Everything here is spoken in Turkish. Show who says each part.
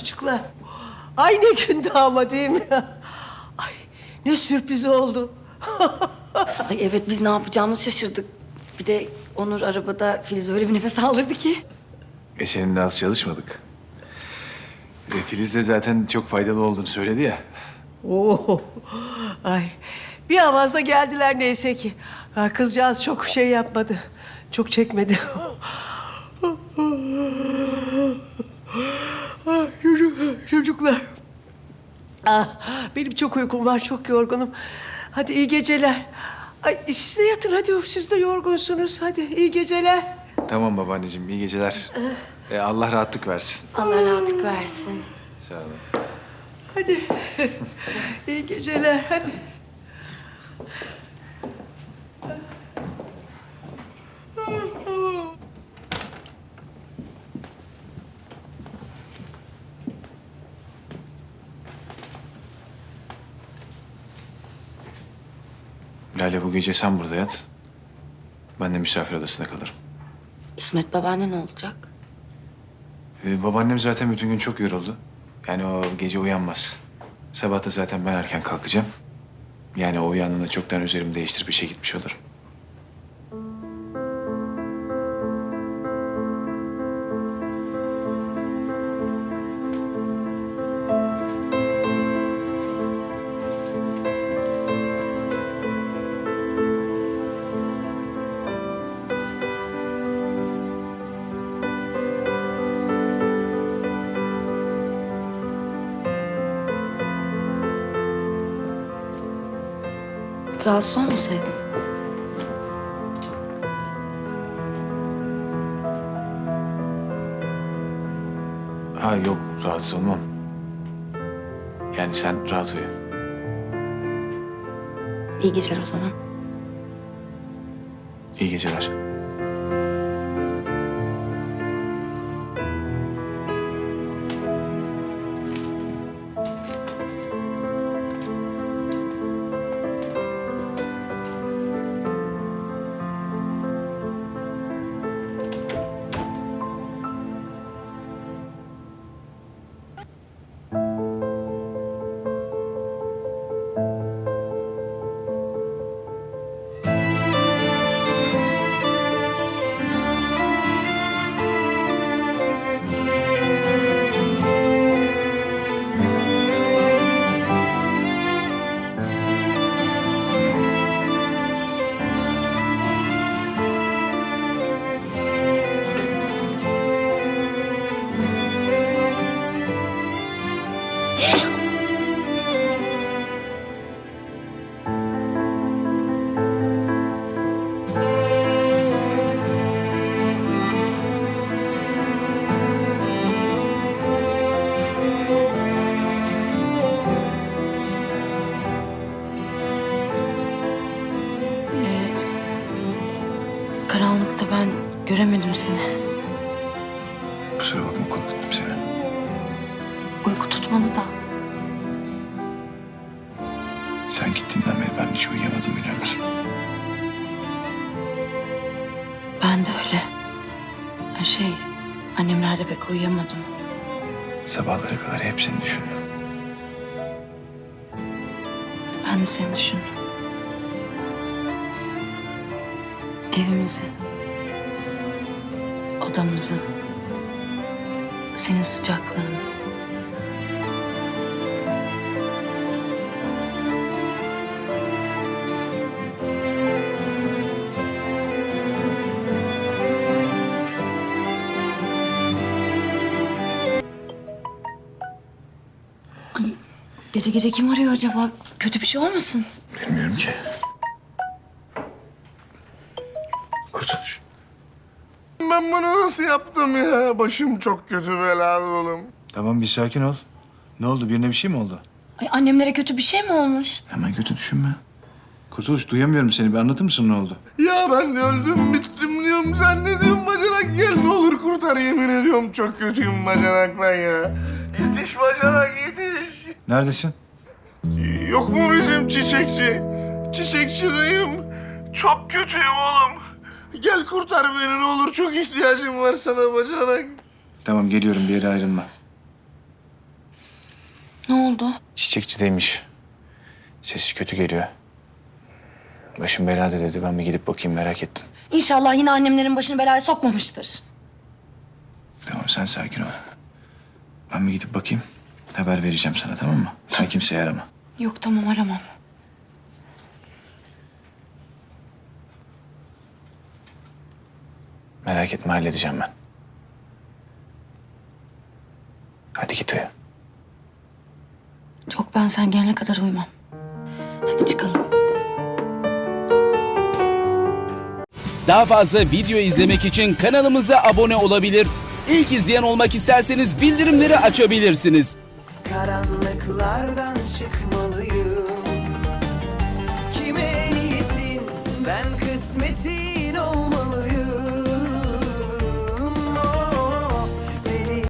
Speaker 1: Çocuklar. Ay ne gündü ama değil mi? Ay ne sürpriz oldu.
Speaker 2: Ay evet biz ne yapacağımızı şaşırdık. Bir de Onur arabada Filiz öyle bir nefes aldırdı ki.
Speaker 3: E senin de az çalışmadık. E, Filiz de zaten çok faydalı olduğunu söyledi ya.
Speaker 1: Oo. Ay bir avazda geldiler neyse ki. Ha, kızcağız çok şey yapmadı. Çok çekmedi. Çocuklar. Ah, benim çok uykum var, çok yorgunum. Hadi iyi geceler. Ay, siz de yatın hadi, siz de yorgunsunuz. Hadi iyi geceler.
Speaker 3: Tamam babaanneciğim iyi geceler. E, Allah rahatlık versin.
Speaker 2: Allah rahatlık versin.
Speaker 3: Sağ olun.
Speaker 1: Hadi. iyi geceler, hadi.
Speaker 3: Lale bu gece sen burada yat. Ben de misafir odasında kalırım.
Speaker 2: İsmet babaanne ne olacak?
Speaker 3: E, babaannem zaten bütün gün çok yoruldu. Yani o gece uyanmaz. Sabah da zaten ben erken kalkacağım. Yani o uyandığında çoktan üzerimi değiştirip işe gitmiş olurum.
Speaker 2: Rahatsız olmasaydın.
Speaker 3: Ha yok rahatsız olmam. Yani sen rahat uyu.
Speaker 2: İyi geceler o zaman.
Speaker 3: İyi geceler.
Speaker 2: Karanlıkta ben göremedim seni.
Speaker 3: Kusura bakma korkuttum seni.
Speaker 2: Tutmadı da.
Speaker 3: Sen gittiğinden beri ben hiç uyuyamadım biliyor musun?
Speaker 2: Ben de öyle. Her şey annemlerde pek uyuyamadım.
Speaker 3: Sabahlara kadar hep seni düşündüm.
Speaker 2: Ben de seni düşündüm. Evimizi, odamızı, senin sıcaklığını. Gece gece kim arıyor acaba? Kötü bir şey olmasın?
Speaker 3: Bilmiyorum ki. Kurtuluş.
Speaker 4: Ben bunu nasıl yaptım ya? Başım çok kötü belal oğlum.
Speaker 3: Tamam bir sakin ol. Ne oldu? Birine bir şey mi oldu?
Speaker 2: Ay annemlere kötü bir şey mi olmuş?
Speaker 3: Hemen kötü düşünme. Kurtuluş duyamıyorum seni. Bir anlatır mısın ne oldu?
Speaker 4: Ya ben öldüm bittim diyorum. Sen ne diyorsun bacanak? Gel ne olur kurtar yemin ediyorum. Çok kötüyüm bacanak ben ya. Yetiş bacanak yetiş.
Speaker 3: Neredesin?
Speaker 4: Yok mu bizim çiçekçi? Çiçekçi dayım. Çok kötüyüm oğlum. Gel kurtar beni ne olur. Çok ihtiyacım var sana bacanak.
Speaker 3: Tamam geliyorum bir yere ayrılma.
Speaker 2: Ne oldu?
Speaker 3: Çiçekçideymiş. Sesi kötü geliyor. Başım belada dedi. Ben bir gidip bakayım merak ettim.
Speaker 2: İnşallah yine annemlerin başını belaya sokmamıştır.
Speaker 3: Tamam sen sakin ol. Ben bir gidip bakayım. Haber vereceğim sana tamam mı? Sen kimseyi arama.
Speaker 2: Yok tamam aramam.
Speaker 3: Merak etme halledeceğim ben. Hadi git uyu.
Speaker 2: Yok ben sen gelene kadar uyumam. Hadi çıkalım.
Speaker 5: Daha fazla video izlemek için kanalımıza abone olabilir. İlk izleyen olmak isterseniz bildirimleri açabilirsiniz.
Speaker 1: Karanlıklardan çıkmalıyım